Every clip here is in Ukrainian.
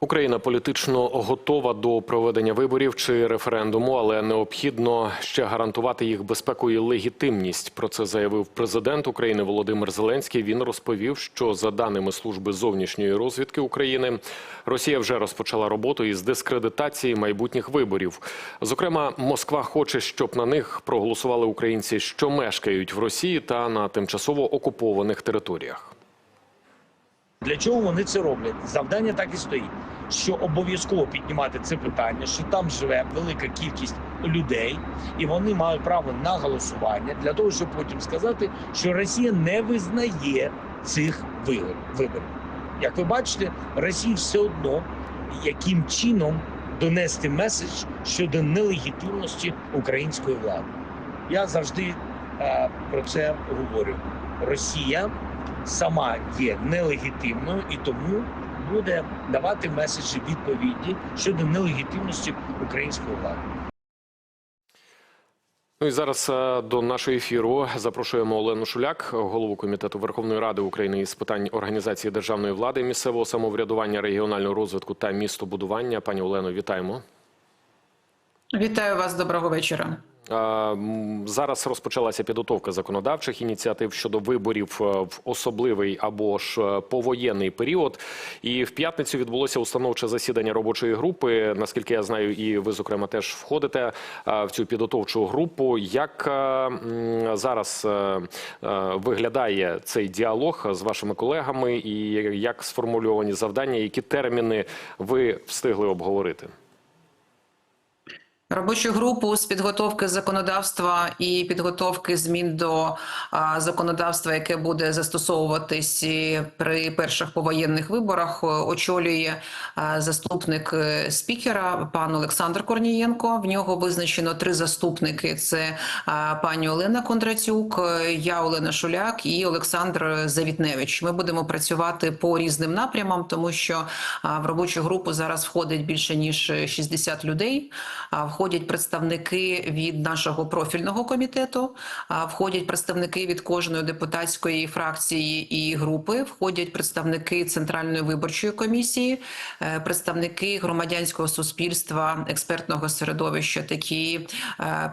Україна політично готова до проведення виборів чи референдуму, але необхідно ще гарантувати їх безпеку і легітимність. Про це заявив президент України Володимир Зеленський. Він розповів, що за даними служби зовнішньої розвідки України, Росія вже розпочала роботу із дискредитації майбутніх виборів. Зокрема, Москва хоче, щоб на них проголосували українці, що мешкають в Росії та на тимчасово окупованих територіях. Для чого вони це роблять? Завдання так і стоїть, що обов'язково піднімати це питання, що там живе велика кількість людей, і вони мають право на голосування для того, щоб потім сказати, що Росія не визнає цих виборів. Як ви бачите, Росії все одно яким чином донести меседж щодо нелегітимності української влади. Я завжди е, про це говорю. Росія сама є нелегітимною і тому буде давати меседжі відповідні щодо нелегітимності української влади. Ну і зараз е, до нашого ефіру запрошуємо Олену Шуляк, голову комітету Верховної Ради України із питань організації державної влади, місцевого самоврядування, регіонального розвитку та містобудування. Пані Олено, вітаємо. Вітаю вас, доброго вечора. Зараз розпочалася підготовка законодавчих ініціатив щодо виборів е, в особливий або ж е, повоєнний період. І в п'ятницю відбулося установче засідання робочої групи. Наскільки я знаю, і ви зокрема теж входите е, в цю підготовчу групу. Як зараз виглядає цей діалог з вашими колегами, і як сформульовані завдання, які терміни ви встигли обговорити? Робочу групу з підготовки законодавства і підготовки змін до а, законодавства, яке буде застосовуватись при перших повоєнних виборах, очолює а, заступник е, спікера пан Олександр Корнієнко. В нього визначено три заступники: це а, пані Олена Кондратюк, е, я Олена Шуляк і Олександр Завітневич. Ми будемо працювати по різним напрямам, тому що а, в робочу групу зараз входить більше ніж 60 людей. А, Входять представники від нашого профільного комітету, входять представники від кожної депутатської фракції і групи, входять представники центральної виборчої комісії, е, представники громадянського суспільства, експертного середовища, такі. е,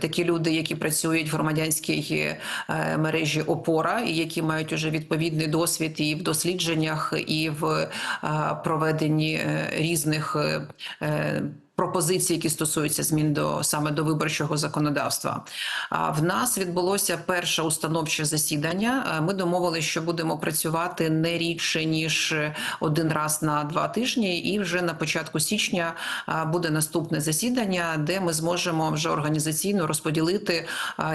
Такі люди, які працюють в громадянській е, мережі ОПОРА, і які мають уже відповідний досвід і в дослідженнях, і в проведенні різних е, е, які стосуються змін до саме до виборчого законодавства. А в нас відбулося перше установче засідання. Е, Ми домовилися, що будемо працювати не рідше ніж один раз на два тижні, і вже на початку січня буде наступне засідання, де ми зможемо вже організаційно розподілити,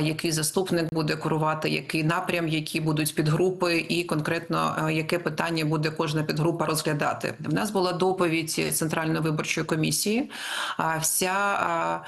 який заступник буде керувати, який напрям, які будуть підгрупи, і конкретно яке питання буде кожна підгрупа розглядати. В нас була доповідь Центральної виборчої комісії. Вся,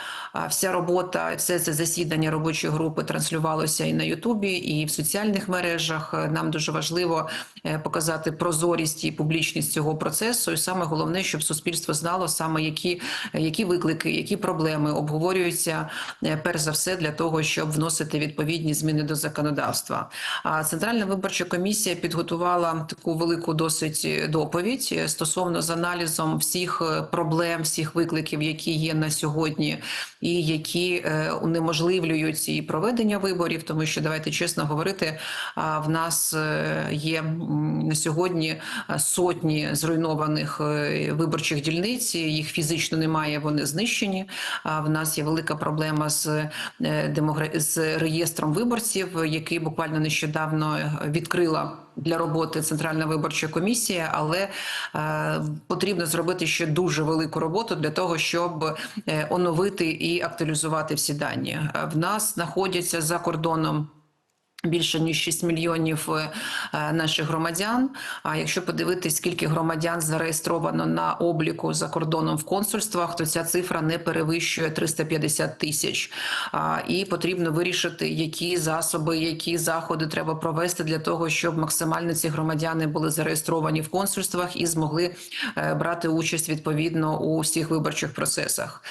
вся робота, все це засідання робочої групи транслювалося і на Ютубі, і в соціальних мережах. Нам дуже важливо е, показати прозорість і публічність цього процесу. І саме головне, щоб суспільство знало саме які, які виклики, які проблеми обговорюються е, перш за все для того, щоб вносити відповідні зміни до законодавства. А Центральна виборча комісія підготувала таку велику досить доповідь е, стосовно з аналізом всіх проблем, всіх викликів, які є на сьогодні, і які е, унеможливлюють і проведення виборів, тому що давайте чесно говорити, в нас е, є на сьогодні е, сотні зруйнованих виборчих дільниць. Їх фізично немає, вони знищені. В нас є велика проблема з демогра- з реєстром виборців, який буквально нещодавно відкрила. Для роботи Центральна виборча комісія, але е, потрібно зробити ще дуже велику роботу для того, щоб е, оновити і актуалізувати всі дані. Е, В нас знаходяться за кордоном Більше ніж 6 мільйонів е, наших громадян. А якщо подивитись, скільки громадян зареєстровано на обліку за кордоном в консульствах, то ця цифра не перевищує 350 тисяч. І потрібно вирішити, які засоби, які заходи треба провести для того, щоб максимально ці громадяни були зареєстровані в консульствах і змогли е, брати участь відповідно у всіх виборчих процесах.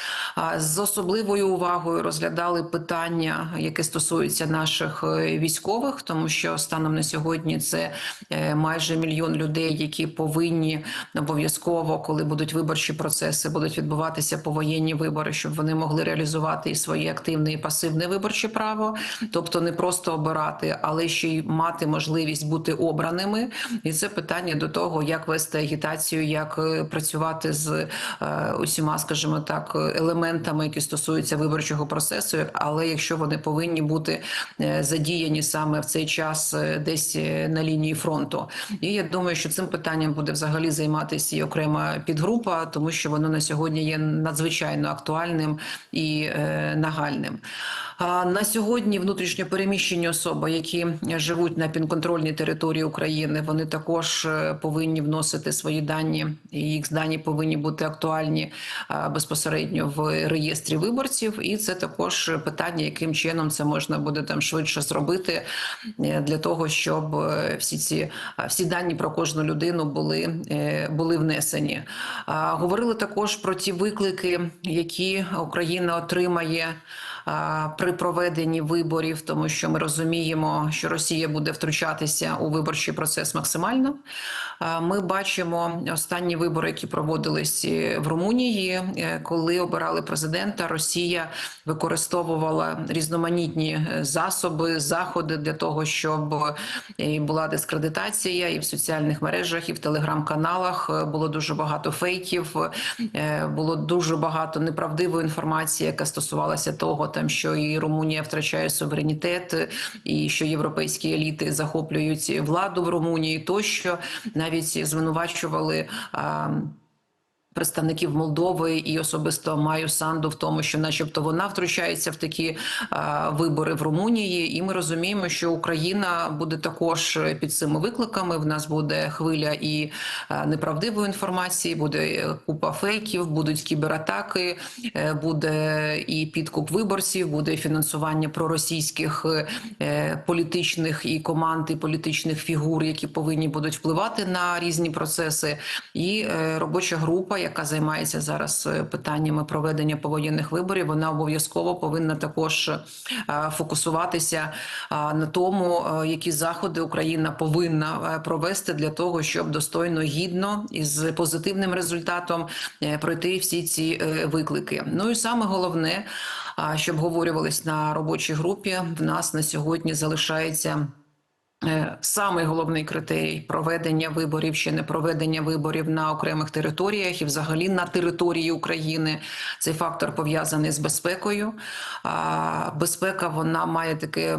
З особливою увагою розглядали питання, яке стосується наших е, військових, тому що станом на сьогодні це е, майже мільйон людей, які повинні обов'язково, коли будуть виборчі процеси, будуть відбуватися повоєнні вибори, щоб вони могли реалізувати і своє активне і пасивне виборче право, тобто не просто обирати, але ще й мати можливість бути обраними. І це питання до того, як вести агітацію, як е, працювати з е, усіма, скажімо так, елементами, які стосуються виборчого процесу. Але якщо вони повинні бути задіяні саме в цей час е, десь е, на лінії фронту, і я думаю, що цим питанням буде взагалі займатися і окрема підгрупа, тому що воно на сьогодні є надзвичайно актуальним і е, нагальним. На сьогодні внутрішньо переміщені особи, які живуть на підконтрольній території України, вони також е, повинні вносити свої дані, і їх дані повинні бути актуальні безпосередньо в реєстрі виборців. І це також питання, яким чином це можна буде там швидше зробити е, для того, щоб е, всі ці всі дані про кожну людину були, були внесені. Говорили також про ті виклики, які Україна отримає а, при проведенні виборів, тому що ми розуміємо, що Росія буде втручатися у виборчий процес максимально. Ми бачимо останні вибори, які проводились е, в Румунії, е, коли обирали президента. Росія використовувала різноманітні е, засоби, заходи для того, щоб е, і була дискредитація, і в соціальних мережах, і в телеграм-каналах е, було дуже багато фейків, е, було дуже багато неправдивої інформації, яка стосувалася того, там що і Румунія втрачає суверенітет, і що європейські еліти захоплюють владу в Румунії, тощо навіть звинувачували. Представників Молдови і особисто Маю Санду в тому, що, начебто, вона втручається в такі а, вибори в Румунії, і ми розуміємо, що Україна буде також під цими викликами. В нас буде хвиля і а, неправдивої інформації, буде е, купа фейків, будуть кібератаки, е, буде і підкуп виборців, буде фінансування проросійських е, політичних і команд, і політичних фігур, які повинні будуть впливати на різні процеси. І е, робоча група, яка займається зараз е, питаннями проведення повоєнних виборів, вона обов'язково повинна також е, фокусуватися е, на тому, які заходи Україна повинна провести для того, щоб достойно гідно і з позитивним результатом пройти всі ці виклики. Ну і саме головне, що обговорювались на робочій групі, в нас на сьогодні залишається. Е, Самий головний критерій проведення виборів чи не проведення виборів на окремих територіях і взагалі на території України. Цей фактор пов'язаний з безпекою. Безпека вона має таке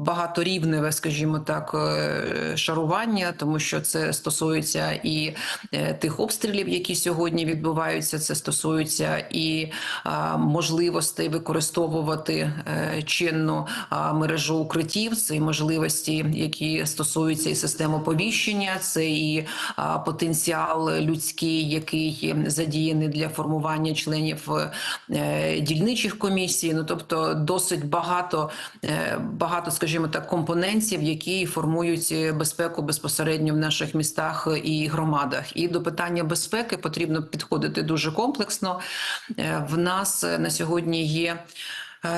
багаторівневе, скажімо так, е, шарування, тому що це стосується і е, тих обстрілів, які сьогодні відбуваються. Це стосується і можливостей використовувати е, чинну мережу укриттів, це і можливості, які стосуються і системи оповіщення, це і потенціал людський, який задіяний для формування членів дільничих комісій. Ну тобто, досить багато, багато, скажімо так, компонентів, які формують безпеку безпосередньо в наших містах і громадах. І до питання безпеки потрібно підходити дуже комплексно. Е, В нас е, на сьогодні є.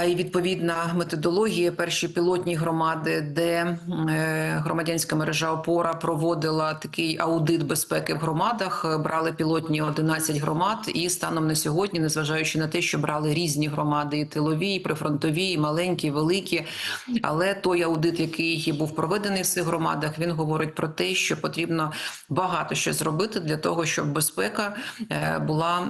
І відповідна методологія, перші пілотні громади, де е, громадянська мережа опора проводила такий аудит безпеки в громадах. Е, Брали пілотні 11 громад, і станом на сьогодні, незважаючи на те, що брали різні громади, і тилові, і прифронтові, і маленькі, і великі. Але той аудит, який був проведений в цих громадах, він говорить про те, що потрібно багато що зробити для того, щоб безпека е, була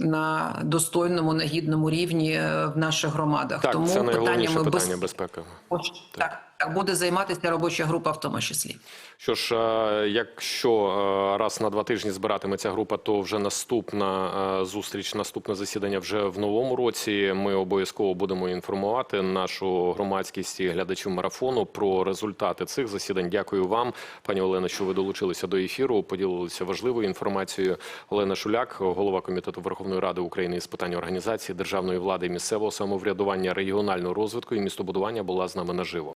на достойному, на гідному рівні е, в наших громадах. Так, Тому це найголовніше питання, питання без... безпека. так. Так буде займатися робоча група в тому числі. Що ж, е, якщо е, раз на два тижні збиратиметься група, то вже наступна е, зустріч, наступне засідання вже в новому році. Ми обов'язково будемо інформувати нашу громадськість і глядачів марафону про результати цих засідань. Дякую вам, пані Олено, що ви долучилися до ефіру. Поділилися важливою інформацією. Олена Шуляк, голова комітету Верховної Ради України з питань організації державної влади місцевого самоврядування, регіонального розвитку і містобудування, була з нами наживо.